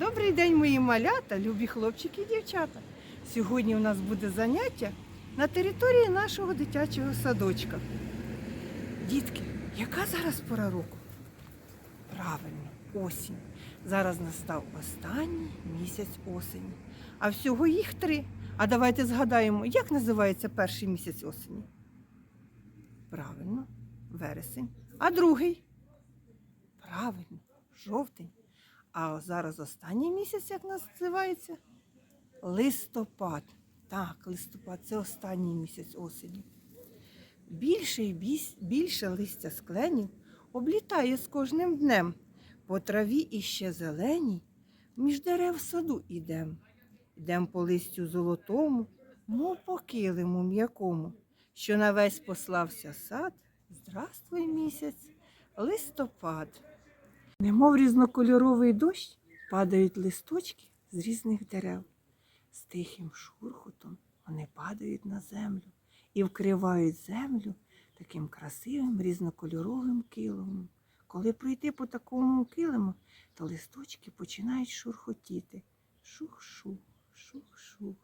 Добрий день, мої малята, любі хлопчики і дівчата. Сьогодні у нас буде заняття на території нашого дитячого садочка. Дітки, яка зараз пора року? Правильно, осінь. Зараз настав останній місяць осені. А всього їх три. А давайте згадаємо, як називається перший місяць осені? Правильно, вересень. А другий? Правильно, жовтень. А зараз останній місяць, як називається? Листопад. Так, листопад це останній місяць осені. Більше і більше листя з кленів облітає з кожним днем. По траві іще зеленій, між дерев саду ідем. Ідем по листю золотому, мов по килиму м'якому, що на весь послався сад. Здравствуй місяць, листопад. Немов різнокольоровий дощ падають листочки з різних дерев. З тихим шурхотом вони падають на землю і вкривають землю таким красивим різнокольоровим килимом. Коли пройти по такому килиму, то листочки починають шурхотіти. Шух-шух, шух-шух.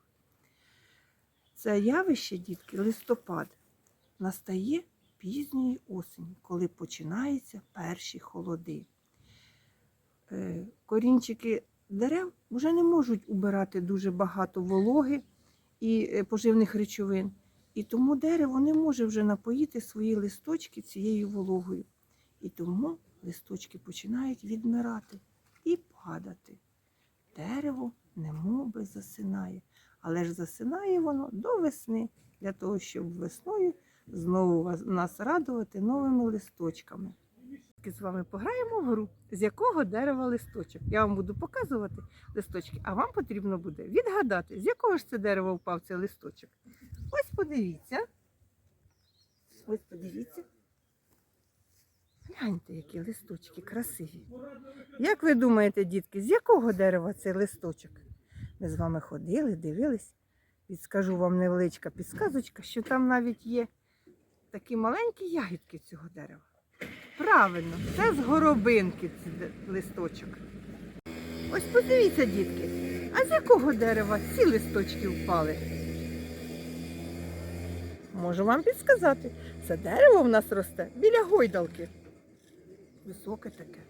Це явище, дітки, листопад, настає пізньої осені, коли починаються перші холоди. Е, Корінчики дерев вже не можуть убирати дуже багато вологи і е, поживних речовин. І тому дерево не може вже напоїти свої листочки цією вологою. І тому листочки починають відмирати і падати. Дерево немов би засинає, але ж засинає воно до весни, для того, щоб весною знову нас радувати новими листочками. З вами пограємо в гру, з якого дерева листочок. Я вам буду показувати листочки, а вам потрібно буде відгадати, з якого ж це дерева впав цей листочок. Ось подивіться. Ось подивіться. Гляньте, які листочки красиві. Як ви думаєте, дітки, з якого дерева цей листочок? Ми з вами ходили, дивились. Підскажу вам невеличка підсказочка, що там навіть є такі маленькі ягідки цього дерева. Правильно, це з горобинки листочок. Ось подивіться, дітки, а з якого дерева ці листочки впали? Можу вам підсказати. Це дерево в нас росте біля гойдалки. Високе таке.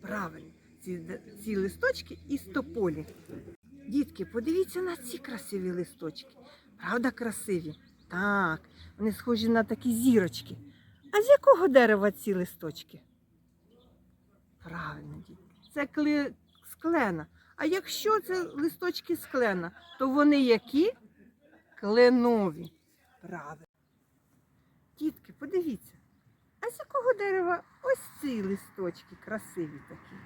Правильно, ці, ці листочки із тополі. Дітки, подивіться на ці красиві листочки. Правда, красиві? Так, вони схожі на такі зірочки. А з якого дерева ці листочки? Правильно, дітки. Це кли... склена. А якщо це листочки склена, то вони які? Кленові. Правильно. Дітки, подивіться. А з якого дерева ось ці листочки красиві такі?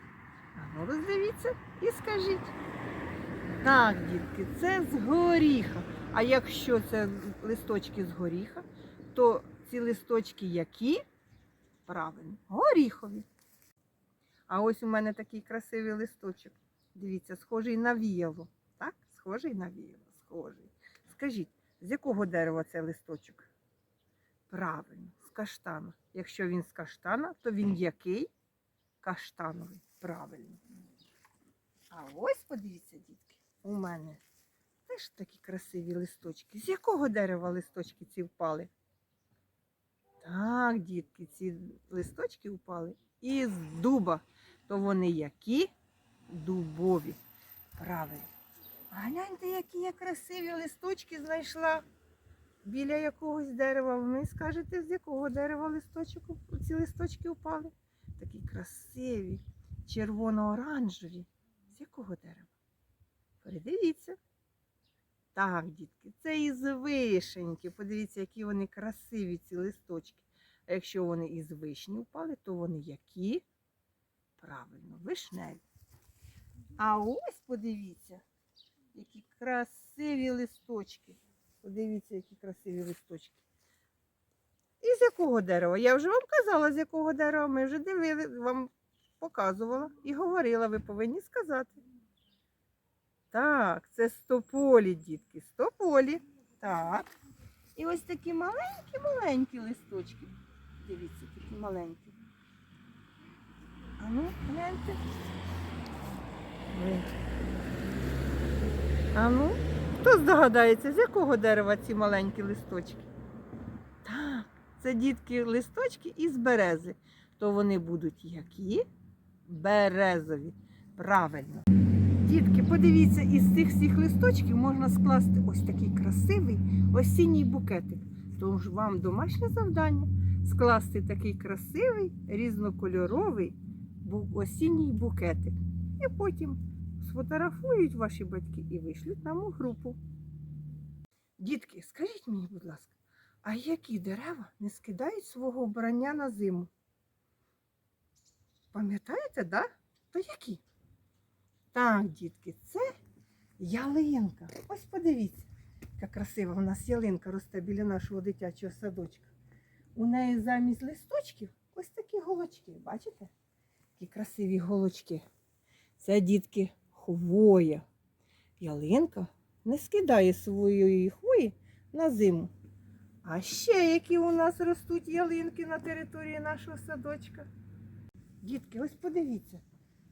А ну роздивіться і скажіть. Так, дітки, це з горіха. А якщо це листочки з горіха, то ці листочки які? Правильно, горіхові. А ось у мене такий красивий листочок. Дивіться, схожий на віяло. Так? Схожий на віяло, схожий. Скажіть, з якого дерева цей листочок? Правильно, з каштана. Якщо він з каштана, то він який? Каштановий. Правильно. А ось подивіться, дітки, у мене теж такі красиві листочки. З якого дерева листочки ці впали? Так, дітки, ці листочки впали із дуба. То вони які? Дубові. Правильно. Гляньте, які я красиві листочки знайшла біля якогось дерева. Ви скажете, з якого дерева листочок, ці листочки впали? Такі красиві, червоно-оранжеві. З якого дерева? Передивіться. Так, дітки, це із вишеньки. Подивіться, які вони красиві, ці листочки. А якщо вони із вишні впали, то вони які? Правильно, вишневі. А ось подивіться, які красиві листочки. Подивіться, які красиві листочки. І з якого дерева? Я вже вам казала, з якого дерева. Ми вже дивили, вам показувала і говорила, ви повинні сказати. Так, це стополі, дітки, стополі. Так. І ось такі маленькі-маленькі листочки. Дивіться, такі маленькі. А ну, гляньте. А ну, хто здогадається, з якого дерева ці маленькі листочки? Так, це дітки листочки із берези. То вони будуть які? Березові. Правильно. Дітки, подивіться, із цих всіх листочків можна скласти ось такий красивий осінній букетик. Тож вам домашнє завдання скласти такий красивий різнокольоровий осінній букетик. І потім сфотографують ваші батьки і вишлють нам у групу. Дітки, скажіть мені, будь ласка, а які дерева не скидають свого вбрання на зиму? Пам'ятаєте, да? То які? Так, дітки, це ялинка. Ось подивіться, яка красива у нас ялинка росте біля нашого дитячого садочка. У неї замість листочків ось такі голочки. Бачите? Які красиві голочки. Це дітки хвоя. Ялинка не скидає своєї хвої на зиму. А ще які у нас ростуть ялинки на території нашого садочка. Дітки, ось подивіться.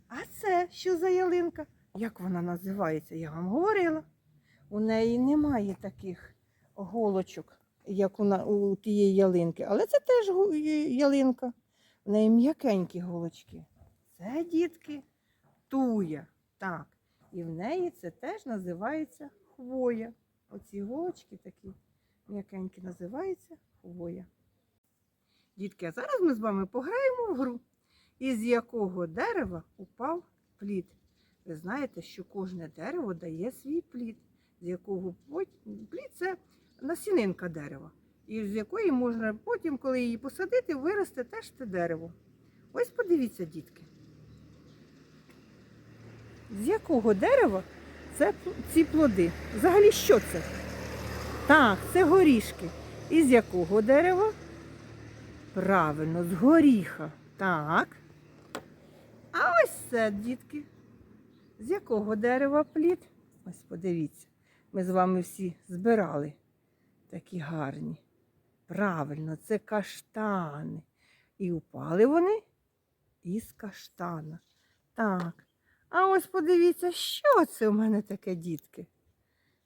А це що за ялинка? Як вона називається? Я вам говорила. У неї немає таких голочок, як у, на- у тієї ялинки. Але це теж ялинка. В неї м'якенькі голочки. Це дітки туя. Так. І в неї це теж називається хвоя. Оці голочки такі м'якенькі називаються хвоя. Дітки, а зараз ми з вами пограємо в гру із якого дерева упав плід. Ви знаєте, що кожне дерево дає свій плід, з якого плід це насінинка дерева, і з якої можна потім, коли її посадити, виросте теж те дерево. Ось подивіться, дітки. З якого дерева це ці плоди? Взагалі, що це? Так, це горішки. І з якого дерева? Правильно, з горіха. Так. А ось це, дітки. З якого дерева плід? Ось подивіться. Ми з вами всі збирали такі гарні. Правильно, це каштани. І упали вони із каштана. Так. А ось подивіться, що це у мене таке, дітки?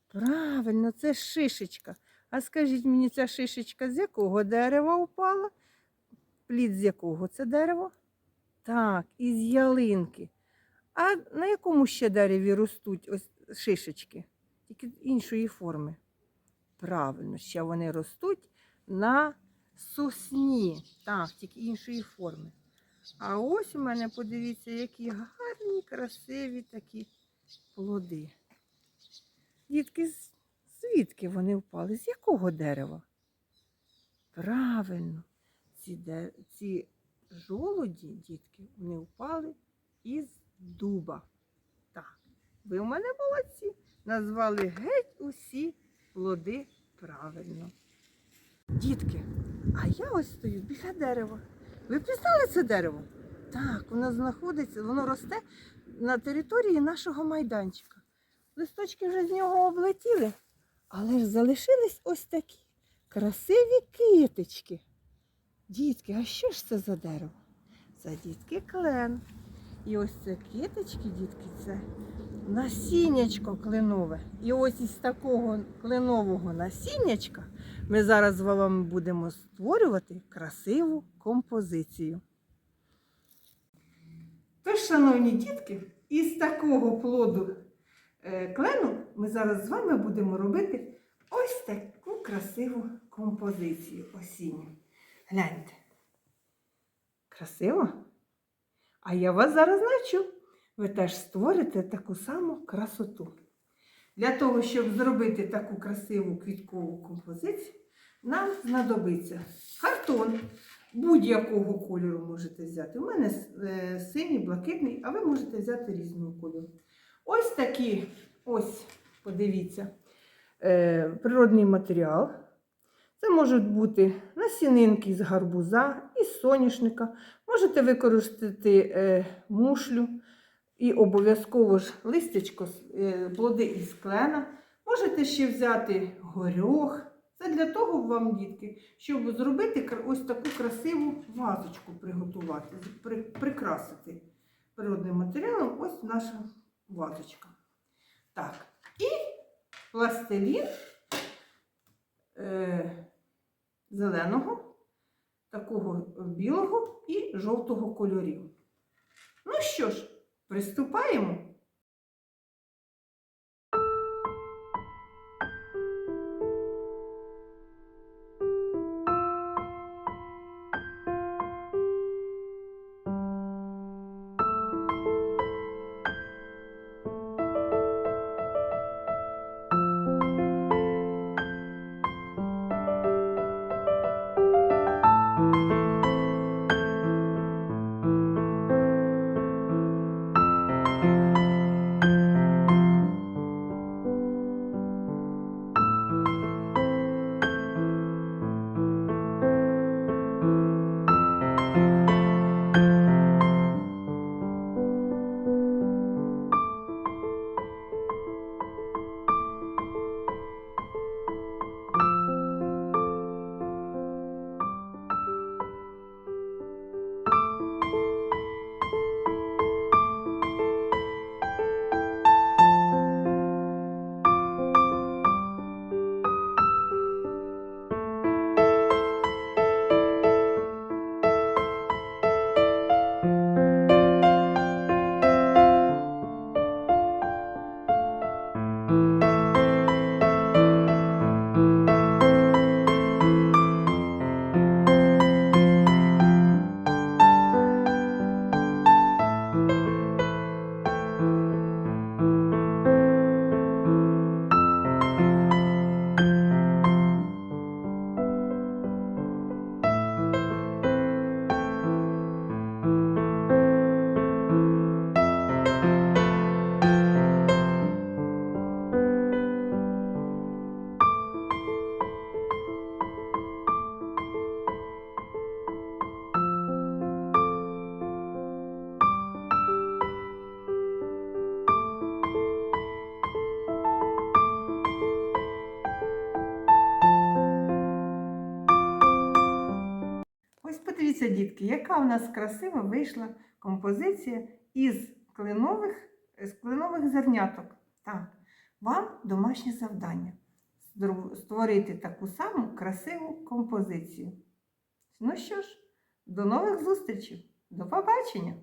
Правильно, це шишечка. А скажіть мені, ця шишечка з якого дерева упала? Плід з якого це дерево? Так, із ялинки. А на якому ще дереві ростуть ось шишечки? Тільки іншої форми. Правильно, ще вони ростуть на сосні. Так, тільки іншої форми. А ось у мене, подивіться, які гарні, красиві такі плоди. Дітки, звідки вони впали? З якого дерева? Правильно, ці, де, ці жолуді, дітки, вони впали із дуба. Так, ви у мене молодці. Назвали геть усі плоди правильно. Дітки, а я ось стою біля дерева. Ви пізнали це дерево? Так, воно знаходиться, воно росте на території нашого майданчика. Листочки вже з нього облетіли, але ж залишились ось такі красиві китички. Дітки, а що ж це за дерево? Це дітки клен. І ось це китички, дітки, це насіннячко кленове. І ось із такого кленового насіннячка ми зараз з вами будемо створювати красиву композицію. Тож, шановні дітки, із такого плоду е, клену ми зараз з вами будемо робити ось таку красиву композицію осінню. Гляньте. Красиво? А я вас зараз навчу. Ви теж створите таку саму красоту. Для того, щоб зробити таку красиву квіткову композицію, нам знадобиться картон будь-якого кольору можете взяти. У мене е, синій, блакитний, а ви можете взяти різного кольору. Ось такі, ось, подивіться, е, природний матеріал. Це можуть бути насінинки з гарбуза, із соняшника. Можете використати е, мушлю і обов'язково ж листячко, е, плоди із клена. Можете ще взяти горох. Це для того вам, дітки, щоб зробити ось таку красиву вазочку приготувати, при- прикрасити природним матеріалом ось нашу вазочка. Так, і пластилін е, зеленого, такого білого і жовтого кольорів. Ну що ж, приступаємо. Ось подивіться, дітки, яка у нас красива вийшла композиція із кленових, з кленових зерняток. Так, вам домашнє завдання створити таку саму красиву композицію. Ну що ж, до нових зустрічей, до побачення!